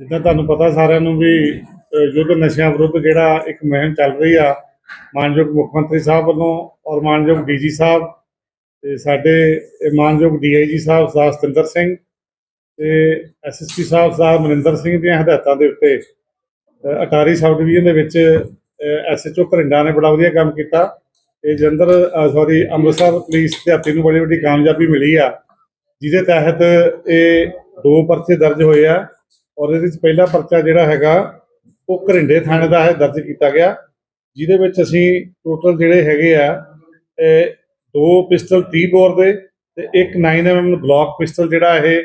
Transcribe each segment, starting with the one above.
ਜਿੱਦਾਂ ਤੁਹਾਨੂੰ ਪਤਾ ਸਾਰਿਆਂ ਨੂੰ ਵੀ ਯੁੱਧ ਨਸ਼ਿਆਂ ਵਿਰੁੱਧ ਜਿਹੜਾ ਇੱਕ ਮੁਹਿੰਮ ਚੱਲ ਰਹੀ ਆ, ਮਾਨਯੋਗ ਮੁੱਖ ਮੰਤਰੀ ਸਾਹਿਬ ਵੱਲੋਂ ਔਰ ਮਾਨਯੋਗ ਡੀਜੀ ਸਾਹਿਬ ਤੇ ਸਾਡੇ, ਇਹ ਮਾਨਯੋਗ ਡੀਆਈਜੀ ਸਾਹਿਬ ਸਰਦਾਰ ਸਤਿੰਦਰ ਸਿੰਘ ਤੇ ਐਸਐਸਪੀ ਸਾਹਿਬ ਸਰਦਾਰ ਮਨਿੰਦਰ ਸਿੰਘ ਦੀਆਂ ਹਦਾਇਤਾਂ ਦੇ ਉੱਤੇ ਅਟਾਰੀ ਸਬ ਡਿਵੀਜ਼ਨ ਦੇ ਵਿੱਚ ਐਸਐਚਓ ਘਰਿੰਡਾ ਨੇ ਬੜਾ ਵਧੀਆ ਕੰਮ ਕੀਤਾ ਇਹ ਜਲੰਧਰ ਸੌਰੀ, ਅੰਮ੍ਰਿਤਸਰ ਪੁਲਿਸ ਤੇ ਨੂੰ ਬੜੀ ਵੱਡੀ ਕਾਮਯਾਬੀ ਮਿਲੀ ਆ, ਜਿਹਦੇ ਤਹਿਤ ਇਹ ਦੋ ਪਰਚੇ ਦਰਜ ਹੋਏ ਆ। ਔਰ ਇਹਦੇ ਵਿੱਚ ਪਹਿਲਾ ਪਰਚਾ ਜਿਹੜਾ ਹੈਗਾ, ਉਹ ਘਰਿੰਡੇ ਥਾਣੇ ਦਾ ਹੈ, ਦਰਜ ਕੀਤਾ ਗਿਆ। ਜਿਹਦੇ ਵਿੱਚ ਅਸੀਂ ਟੋਟਲ ਜਿਹੜੇ ਹੈਗੇ ਆ ਦੋ ਪਿਸਟਲ 30 ਬੋਰ ਦੇ ਤੇ ਇੱਕ 9mm ਗਲੌਕ ਪਿਸਟਲ ਜਿਹੜਾ ਇਹ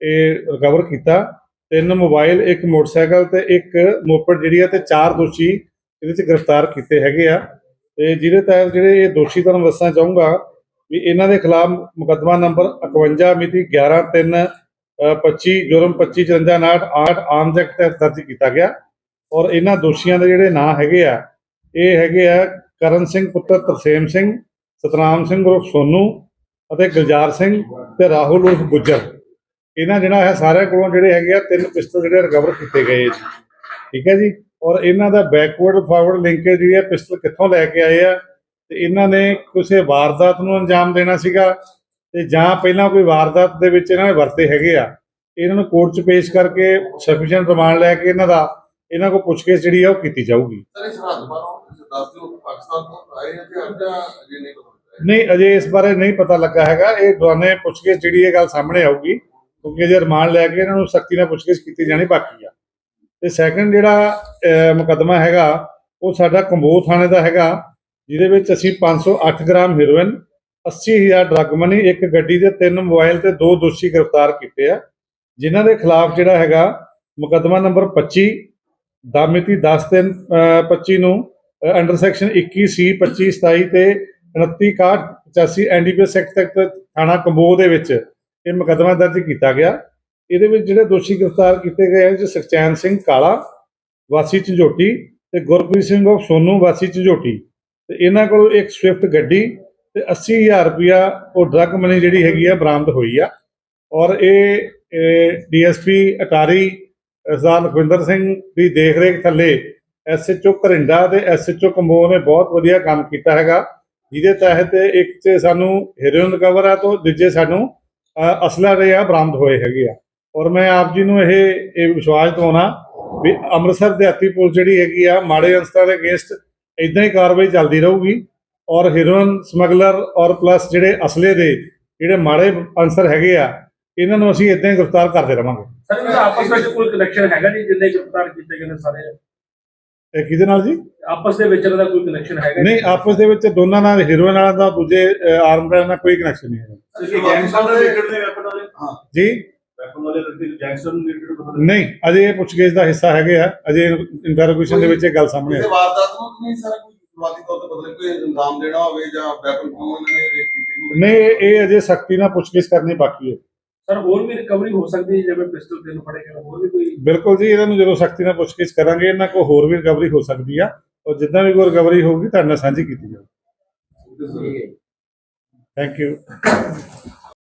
ਇਹ ਰਿਕਵਰ ਕੀਤਾ। ਤਿੰਨ ਮੋਬਾਈਲ ਇੱਕ ਮੋਟਰਸਾਈਕਲ ਤੇ ਇੱਕ ਮੋਪੜ ਜਿਹੜੀ ਆ ਤੇ ਚਾਰ ਦੋਸ਼ੀ ਇਹਦੇ ਵਿੱਚ ਗ੍ਰਿਫਤਾਰ ਕੀਤੇ ਹੈਗੇ ਆ। ਤੇ ਜਿਹਦੇ ਤਹਿਤ ਜਿਹੜੇ ਇਹ ਦੋਸ਼ੀ ਤੁਹਾਨੂੰ ਦੱਸਣਾ ਚਾਹੂੰਗਾ ਵੀ ਇਹਨਾਂ ਦੇ ਖਿਲਾਫ ਮੁਕੱਦਮਾ ਨੰਬਰ 51 ਮਿਤੀ 11 3 25 ਜੁਰਮ 25 54 8 ਆਰਮਸ ਐਕਟ ਤਹਿਤ ਦਰਜ ਕੀਤਾ ਗਿਆ। ਔਰ ਇਹਨਾਂ ਦੋਸ਼ੀਆਂ ਦੇ ਜਿਹੜੇ ਨਾਂ ਹੈਗੇ ਆ, ਇਹ ਹੈਗੇ ਆ ਕਰਨ ਸਿੰਘ ਪੁੱਤਰ ਤਰਸੇਮ ਸਿੰਘ, ਸਤਨਾਮ ਸਿੰਘ ਉਰਫ ਸੋਨੂ ਅਤੇ ਗੁਲਜ਼ਾਰ ਸਿੰਘ ਤੇ ਰਾਹੁਲ ਉਰਫ ਗੁੱਜਰ। ਇਹਨਾਂ ਜਿਹੜਾ ਹੈ, ਸਾਰਿਆਂ ਕੋਲੋਂ ਜਿਹੜੇ ਹੈਗੇ ਆ, ਤਿੰਨ ਪਿਸਤਲ ਜਿਹੜੇ ਰਿਕਵਰ ਕੀਤੇ ਗਏ ਜੀ। ਠੀਕ ਹੈ ਜੀ? ਔਰ ਇਹਨਾਂ ਦਾ ਬੈਕਵਰਡ ਫਾਰਵਰਡ ਲਿੰਕੇਜ ਜਿਹੜੀ ਹੈ ਪਿਸਤਲ ਕਿੱਥੋਂ ਲੈ ਕੇ ਆਏ ਆ? ਤੇ ਇਹਨਾਂ ਨੇ ਕਿਸੇ ਵਾਰਦਾਤ ਨੂੰ ਅੰਜਾਮ ਦੇਣਾ ਸੀਗਾ? ਤੇ ਜਾਂ ਪਹਿਲਾਂ ਕੋਈ ਵਾਰਦਾਤ ਦੇ ਵਿੱਚ ਇਹਨਾਂ ਨੇ ਵਰਤੇ ਹੈਗੇ ਆ ਇਹਨਾਂ ਨੂੰ ਕੋਰਟ 'ਚ ਪੇਸ਼ ਕਰਕੇ ਸਫੀਸ਼ੀਐਂਟ ਰਿਮਾਂਡ ਲੈ ਕੇ ਇਹਨਾਂ ਦਾ ਇਹਨਾਂ ਕੋਲ ਪੁੱਛਗਿੱਛ ਜਿਹੜੀ ਆ ਉਹ ਕੀਤੀ ਜਾਊਗੀ। ਸਰ ਇਸ ਰਾਤ ਬਾਰੋਂ ਦੱਸ ਦਿਓ ਪਾਕਿਸਤਾਨ ਤੋਂ ਆਏ ਨੇ ਤੇ ਅੱਡਾ ਅਜੇ ਨਹੀਂ ਪਤਾ ਨਹੀਂ ਅਜੇ ਇਸ ਬਾਰੇ ਨਹੀਂ ਪਤਾ ਲੱਗਾ ਹੈਗਾ। ਇਹ ਦੌਰਾਨੇ ਪੁੱਛਗਿੱਛ ਜਿਹੜੀ ਇਹ ਗੱਲ ਸਾਹਮਣੇ ਆਊਗੀ ਕਿਉਂਕਿ ਅਜੇ ਰਿਮਾਂਡ ਲੈ ਕੇ ਇਹਨਾਂ ਨੂੰ ਸਖਤੀ ਨਾਲ ਪੁੱਛਗਿੱਛ ਕੀਤੀ ਜਾਣੀ ਬਾਕੀ ਆ। ਤੇ ਸੈਕੰਡ ਜਿਹੜਾ ਮੁਕੱਦਮਾ ਹੈਗਾ ਉਹ ਸਾਡਾ ਕੰਬੋ ਥਾਣੇ ਦਾ ਹੈਗਾ ਜਿਹਦੇ ਵਿੱਚ ਅਸੀਂ 508 ਗ੍ਰਾਮ ਹੈਰੋਇਨ 80000 ਡਰੱਗ ਮਨੀ ਇੱਕ ਗੱਡੀ ਦੇ ਤਿੰਨ ਮੋਬਾਈਲ ਤੇ ਦੋ ਦੋਸ਼ੀ ਗ੍ਰਿਫਤਾਰ ਕੀਤੇ ਆ। ਜਿਨ੍ਹਾਂ ਦੇ ਖਿਲਾਫ ਜਿਹੜਾ ਹੈਗਾ ਮੁਕੱਦਮਾ ਨੰਬਰ 25 ਦਾ ਮਿਤੀ 10 ਤਿੰਨ ਅਹ, 25 ਨੂੰ ਅੰਡਰ ਸੈਕਸ਼ਨ 21 ਸੀ 25 27 ਤੇ 29 61 85 ਐਨਡੀਪੀਐਸ ਐਕਟ ਤੱਕ ਥਾਣਾ ਕੰਬੋ ਦੇ ਵਿੱਚ ਇਹ ਮੁਕੱਦਮਾ ਦਰਜ ਕੀਤਾ ਗਿਆ। ਇਹਦੇ ਵਿੱਚ ਜਿਹੜੇ ਦੋਸ਼ੀ ਗ੍ਰਿਫਤਾਰ ਕੀਤੇ ਗਏ ਹਨ ਜੀ ਸੁਖਚੈਨ ਸਿੰਘ ਕਾਲਾ ਵਾਸੀ ਝੰਜੋਟੀ ਤੇ ਗੁਰਪ੍ਰੀਤ ਸਿੰਘ ਉਹ ਸੋਨੂ ਵਾਸੀ ਝੰਜੋਟੀ। ਤੇ ਇਹਨਾਂ ਕੋਲ ਇੱਕ ਸਵਿਫਟ ਗੱਡੀ ਤੇ 80000 ਰੁਪਇਆ ਉਹ ਡਰੱਗ ਮਨੀ ਜਿਹੜੀ ਹੈਗੀ ਆ ਬਰਾਮਦ ਹੋਈ ਆ। ਔਰ ਇਹ ਡੀਐਸਪੀ ਅਟਾਰੀ ਸਰਦਾਰ ਲਖਵਿੰਦਰ ਸਿੰਘ ਦੀ ਦੇਖਰੇਖ ਥੱਲੇ ਐਸਐਚਓ ਘਰਿੰਡਾ ਤੇ ਐਸਐਚਓ ਕੰਬੋ ਨੇ ਬਹੁਤ ਵਧੀਆ ਕੰਮ ਕੀਤਾ ਹੈਗਾ। ਜਿਹਦੇ ਤਹਿਤ ਇੱਕ 'ਚ ਸਾਨੂੰ ਹੀਰੋਇਨ ਰਿਕਵਰ ਆ ਤੋਂ ਦੂਜੇ ਸਾਨੂੰ ਅਸਲਾ ਦੇ ਆ ਬਰਾਮਦ ਹੋਏ ਹੈਗੇ ਆ। ਔਰ ਮੈਂ ਆਪ ਜੀ ਨੂੰ ਇਹ ਇਹ ਵਿਸ਼ਵਾਸ ਦਿਵਾਉਣਾ ਵੀ ਅੰਮ੍ਰਿਤਸਰ ਦਿਹਾਤੀ ਪੁਲਿਸ ਜਿਹੜੀ ਹੈਗੀ ਆ, ਮਾੜੇ ਅੰਸਰਾਂ ਦੇ ਅਗੇਂਸਟ ਇਦਾਂ ਹੀ ਕਾਰਵਾਈ ਚੱਲਦੀ ਰਹੂਗੀ। ਔਰ ਹੈਰੋਇਨ ਸਮਗਲਰ ਔਰ ਪਲੱਸ ਜਿਹੜੇ ਅਸਲੇ ਦੇ ਜਿਹੜੇ ਮਾੜੇ ਅੰਸਰ ਹੈਗੇ ਆ ਇਹਨਾਂ ਨੂੰ ਅਸੀਂ ਇਦਾਂ ਹੀ ਗ੍ਰਿਫਤਾਰ ਕਰਦੇ ਰਵਾਂਗੇ। ਸਰ ਇਹਨਾਂ ਦਾ ਆਪਸ ਵਿੱਚ ਕੋਈ ਕਨੈਕਸ਼ਨ ਹੈਗਾ ਜੀ ਜਿੰਨੇ ਗ੍ਰਿਫਤਾਰ ਕੀਤੇ ਗਏ ਨੇ ਸਾਰੇ? ਇਹ ਕਿਹਦੇ ਨਾਲ ਜੀ? ਆਪਸ ਦੇ ਵਿੱਚ ਇਹਨਾਂ ਦਾ ਕੋਈ ਕਨੈਕਸ਼ਨ ਹੈਗਾ ਨਹੀਂ ਆਪਸ ਦੇ ਵਿੱਚ ਦੋਨਾਂ ਨਾਲ ਹੈਰੋਇਨ ਵਾਲਾ ਦਾ ਦੂਜੇ ਆਰਮ ਨਾਲ ਕੋਈ ਕਨੈਕਸ਼ਨ ਨਹੀਂ ਹੈ। ਜੀ? ਨਹੀਂ ਅਜੇ ਇਹ ਪੁੱਛਗਿੱਛ ਦਾ ਹਿੱਸਾ ਹੈਗੇ ਆ ਅਜੇ ਇੰਟਰੋਗੇਸ਼ਨ ਦੇ ਵਿੱਚ ਇਹ ਗੱਲ ਸਾਹਮਣੇ ਆਈ ਵਾਰਦਾਤ ਨੂੰ ਨਹੀਂ ਸਾਰਾ ਸ਼ੁਰੂਆਤੀ ਤੌਰ ਤੇ ਬਦਲੇ ਕੋਈ ਇਲਜ਼ਾਮ ਦੇਣਾ ਹੋਵੇ ਜਾਂ ਵੈਪਨ ਕਿਉਂ ਇਹਨਾਂ ਨੇ ਰੇਟ ਕੀਤੀ ਹੋਵੇ। ਨਹੀਂ ਇਹ- ਇਹ ਅਜੇ ਸਖਤੀ ਨਾਲ ਪੁੱਛਗਿੱਛ ਕਰਨੀ ਬਾਕੀ ਹੈ। ਸਰ ਹੋਰ ਵੀ ਰਿਕਵਰੀ ਹੋ ਸਕਦੀ ਹੈ ਜਿਵੇਂ ਪਿਸਟਲ ਤਿੰਨ ਫੜੇ ਗਏ ਹੋਰ ਵੀ ਕੋਈ ਬਿਲਕੁਲ ਜੀ ਇਹਨਾਂ ਨੂੰ ਜਦੋਂ ਸਖਤੀ ਨਾਲ ਪੁੱਛਗਿੱਛ ਕਰਾਂਗੇ ਇਹਨਾਂ ਕੋਲ ਹੋਰ ਵੀ ਰਿਕਵਰੀ ਹੋ ਸਕਦੀ ਆ। ਔਰ ਜਿੱਦਾਂ ਵੀ ਕੋਈ ਰਿਕਵਰੀ ਹੋਊਗੀ ਤੁਹਾਡੇ ਨਾਲ ਸਾਂਝੀ ਕੀਤੀ ਜਾਊਗੀ ਥੈਂਕ ਯੂ